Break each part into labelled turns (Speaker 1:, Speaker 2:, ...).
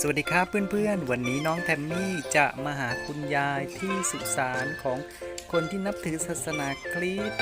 Speaker 1: สวัสดีครับเพื่อนๆ วันนี้น้องแทมมี่จะมาหาคุณยายที่สุสานของคนที่นับถือศาสนาคริสต์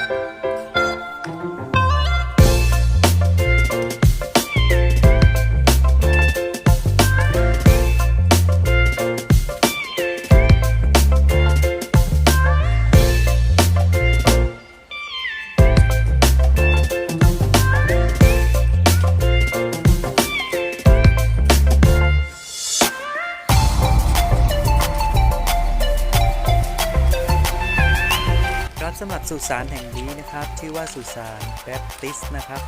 Speaker 1: สำหรับสุสานแห่งนี้นะครับ ชื่อว่าสุสานแบปติสนะครับ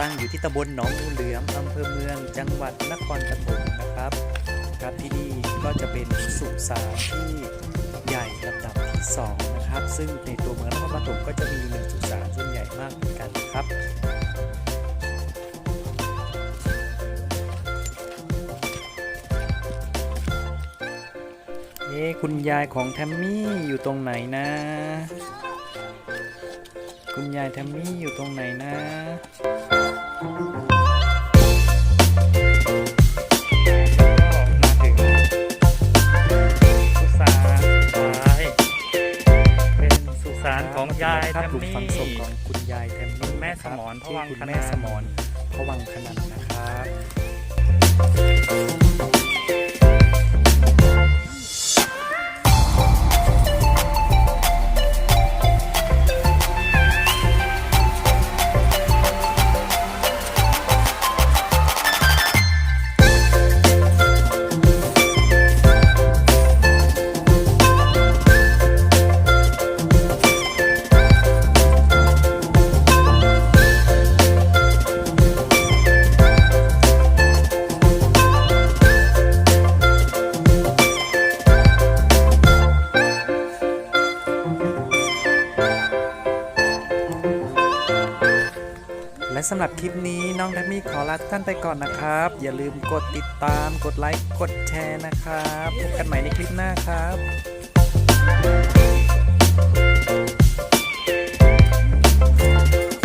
Speaker 1: ตั้งอยู่ที่ตำบลหนองงูเหลือมอำเภอเมืองจังหวัดนครปฐมนะครับ ครับที่นี่ก็จะเป็นสุสานที่ใหญ่ลำดับที่สองนะครับ ซึ่งในตัวเมืองนครปฐมก็จะมีหนึ่งสุสานซึ่ใหญ่มากเหมือนกันครับเอ๊คุณยายของแทมมี่อยู่ตรงไหนนะ คุณยายแทมมี่อยู่ตรงไหนนะ
Speaker 2: สุสานท้ายเป็นสุสานของยาย
Speaker 1: ค
Speaker 2: แท
Speaker 1: รับ
Speaker 2: ม
Speaker 1: หลุม
Speaker 2: มี่
Speaker 1: ฝังศพของคุณยายแทมมี่
Speaker 2: คุณแม่
Speaker 1: นะครับ
Speaker 2: สมรพ
Speaker 1: ที่
Speaker 2: วัง
Speaker 1: คุณ
Speaker 2: คณา
Speaker 1: แม่สมรพวังคนันนะครับ และสำหรับคลิปนี้น้องแทมมี่ขอลาทุกท่านไปก่อนนะครับ อย่าลืมกดติดตาม กดไลค์ กดแชร์นะครับ พบกันใหม่ในคลิปหน้าครับ